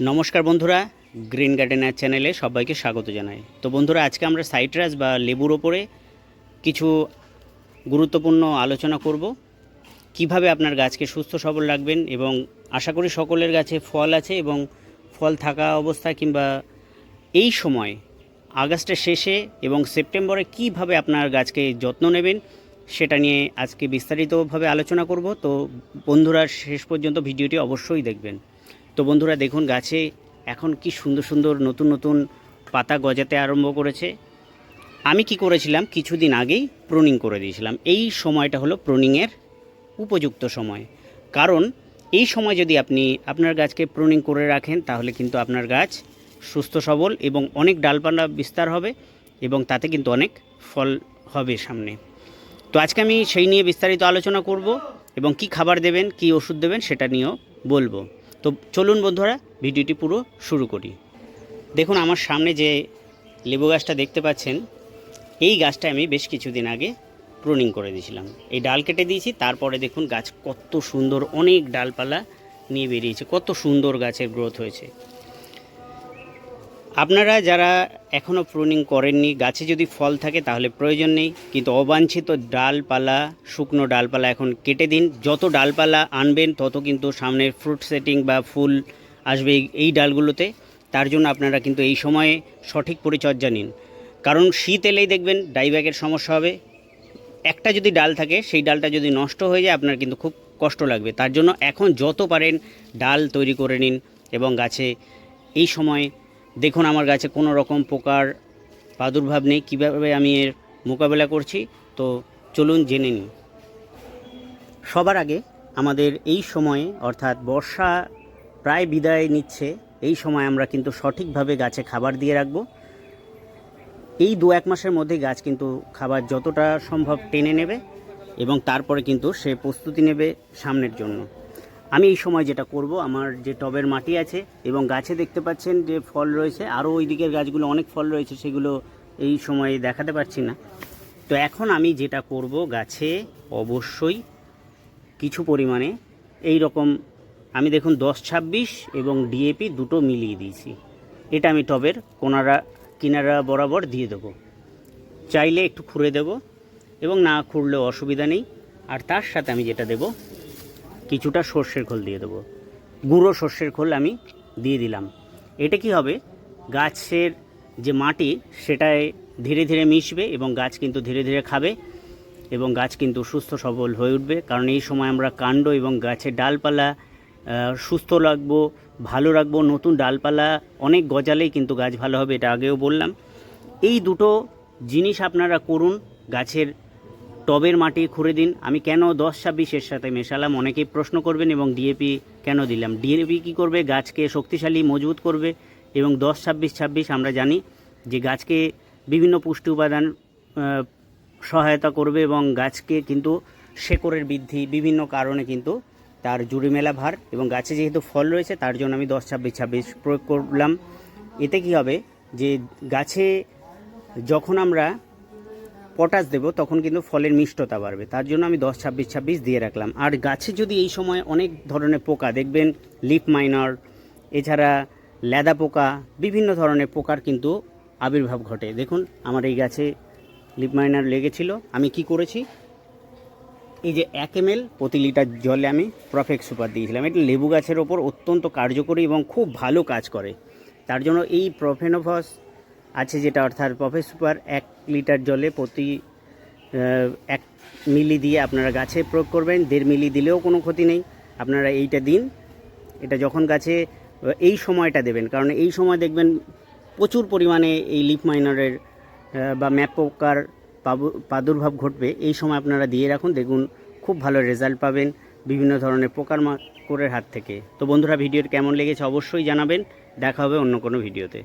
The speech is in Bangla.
নমস্কার বন্ধুরা, গ্রিন গার্ডেনার চ্যানেলে সবাইকে স্বাগত জানাই। তো বন্ধুরা, আজকে আমরা সাইট্রাস বা লেবুর ওপরে কিছু গুরুত্বপূর্ণ আলোচনা করব। কীভাবে আপনার গাছকে সুস্থ সবল রাখবেন এবং আশা করি সকলের গাছে ফল আছে এবং ফল থাকা অবস্থা কিংবা এই সময়, আগস্টের শেষে এবং সেপ্টেম্বরে কীভাবে আপনার গাছকে যত্ন নেবেন, সেটা নিয়ে আজকে বিস্তারিতভাবে আলোচনা করব। তো বন্ধুরা, শেষ পর্যন্ত ভিডিওটি অবশ্যই দেখবেন। তো বন্ধুরা দেখুন, গাছে এখন কি সুন্দর সুন্দর নতুন নতুন পাতা গজাতে আরম্ভ করেছে। আমি কি করেছিলাম? কিছুদিন আগেই প্রুনিং করে দিয়েছিলাম। এই সময়টা হলো প্রুনিংয়ের উপযুক্ত সময়। কারণ এই সময় যদি আপনি আপনার গাছকে প্রুনিং করে রাখেন, তাহলে কিন্তু আপনার গাছ সুস্থ, সবল এবং অনেক ডালপালা বিস্তার হবে এবং তাতে কিন্তু অনেক ফল হবে সামনে। তো আজকে আমি সেই নিয়ে বিস্তারিত আলোচনা করব এবং কি খাবার দেবেন, কি ওষুধ দেবেন সেটা নিয়েও বলব। তো চলুন বন্ধুরা, ভিডিওটি পুরো শুরু করি। দেখুন আমার সামনে যে লেবু গাছটা দেখতে পাচ্ছেন, এই গাছটা আমি বেশ কিছুদিন আগে প্রুনিং করে দিয়েছিলাম। এই ডাল কেটে দিয়েছি, তারপরে দেখুন গাছ কত সুন্দর, অনেক ডালপালা নিয়ে বেরিয়েছে, কত সুন্দর গাছের গ্রোথ হয়েছে। আপনারা যারা এখনও প্রুনিং করেননি, গাছে যদি ফল থাকে তাহলে প্রয়োজন নেই, কিন্তু অবাঞ্ছিত ডালপালা, শুকনো ডালপালা এখন কেটে দিন। যত ডালপালা আনবেন, তত কিন্তু সামনের ফ্রুট সেটিং বা ফুল আসবে এই- এই ডালগুলোতে। তার জন্য আপনারা কিন্তু এই সময়ে সঠিক পরিচর্যা নিন। কারণ শীত এলেই দেখবেন ডাইব্যাগের সমস্যা হবে। একটা যদি ডাল থাকে, সেই ডালটা যদি নষ্ট হয়ে যায়, আপনার কিন্তু খুব কষ্ট লাগবে। তার জন্য এখন যত পারেন ডাল তৈরি করে নিন এবং গাছে এই সময় দেখুন, আমার গাছে কোনো রকম পোকার প্রাদুর্ভাব নেই, কীভাবে আমি এর মোকাবেলা করছি, তো চলুন জেনে নিই। সবার আগে আমাদের এই সময়ে, অর্থাৎ বর্ষা প্রায় বিদায় নিচ্ছে, এই সময় আমরা কিন্তু সঠিকভাবে গাছে খাবার দিয়ে রাখব। এই দু এক মাসের মধ্যে গাছ কিন্তু খাবার যতটা সম্ভব টেনে নেবে এবং তারপরে কিন্তু সে প্রস্তুতি নেবে সামনের জন্য। আমি এই সময় যেটা করব, আমার যে টবের মাটি আছে এবং গাছে দেখতে পাচ্ছেন যে ফল রয়েছে, আরও ওই দিকের গাছগুলো অনেক ফল রয়েছে, সেগুলো এই সময়ে দেখাতে পারছি না। তো এখন আমি যেটা করব, গাছে অবশ্যই কিছু পরিমাণে এই রকম, আমি দেখুন দশ ছাব্বিশ এবং ডিএপি দুটো মিলিয়ে দিয়েছি। এটা আমি টবের কোনারা, কিনারা বরাবর দিয়ে দেবো। চাইলে একটু খুঁড়ে দেব এবং না খুঁড়লেও অসুবিধা নেই। আর তার সাথে আমি যেটা দেব কিছুটা সর্ষের খোল দিয়ে দেবো। গুঁড়ো সর্ষের খোল আমি দিয়ে দিলাম। এটা কি হবে? গাছের যে মাটি, সেটায় ধীরে ধীরে মিশবে এবং গাছ কিন্তু ধীরে ধীরে খাবে এবং গাছ কিন্তু সুস্থ সবল হয়ে উঠবে। কারণ এই সময় আমরা কাণ্ড এবং গাছের ডালপালা সুস্থ রাখব, ভালো রাখব, নতুন ডালপালা অনেক গজালেই কিন্তু গাছ ভালো হবে, এটা আগেও বললাম। এই দুটো জিনিস আপনারা করুন, গাছের টবের মাটি খুঁড়ে দিন। আমি কেন দশ ছাব্বিশের সাথে মেশালাম? অনেকেই প্রশ্ন করবেন এবং ডিএপি কেন দিলাম? ডিএপি কী করবে? গাছকে শক্তিশালী, মজবুত করবে এবং দশ ছাব্বিশ ছাব্বিশ আমরা জানি যে গাছকে বিভিন্ন পুষ্টি উপাদান সহায়তা করবে এবং গাছকে কিন্তু শেকড়ের বৃদ্ধি বিভিন্ন কারণে কিন্তু তার জুড়ি মেলা ভার এবং গাছে যেহেতু ফল রয়েছে, তার জন্য আমি দশ ছাব্বিশ ছাব্বিশ প্রয়োগ করলাম। এতে কি হবে? যে গাছে যখন আমরা পটাশ দেবো, তখন কিন্তু ফলের মিষ্টতা বাড়বে। তার জন্য আমি দশ, ছাব্বিশ ছাব্বিশ দিয়ে রাখলাম। আর গাছে যদি এই সময় অনেক ধরনের পোকা, দেখবেন লিপ মাইনার, এছাড়া লেদা পোকা, বিভিন্ন ধরনের পোকার কিন্তু আবির্ভাব ঘটে। দেখুন, আমার এই গাছে লিপ মাইনার লেগেছিল। আমি কি করেছি? এই যে এক এম প্রতি লিটার জলে আমি প্রফেক্ট সুপার দিয়েছিলাম। এটা লেবু গাছের ওপর অত্যন্ত কার্যকরী এবং খুব ভালো কাজ করে। তার জন্য এই প্রফেনোভস আছে যেটা অর্থাৎ প্রফেক্ট সুপার এক লিটার জলে প্রতি এক মিলি দিয়ে আপনারা গাছে প্রয়োগ করবেন, দেড় মিলি দিলেও কোনো ক্ষতি নেই। আপনারা এইটা দিন, এটা যখন গাছে এই সময়টা দেবেন। কারণ এই সময় দেখবেন প্রচুর পরিমাণে এই লিফ মাইনারের বা ম্যাপ পোকার প্রাদুর্ভাব ঘটবে। এই সময় আপনারা দিয়ে রাখুন, দেখুন খুব ভালো রেজাল্ট পাবেন বিভিন্ন ধরনের পোকার মাকড়ের হাত থেকে। তো বন্ধুরা ভিডিওর কেমন লেগেছে অবশ্যই জানাবেন। দেখা হবে অন্য কোনো ভিডিওতে।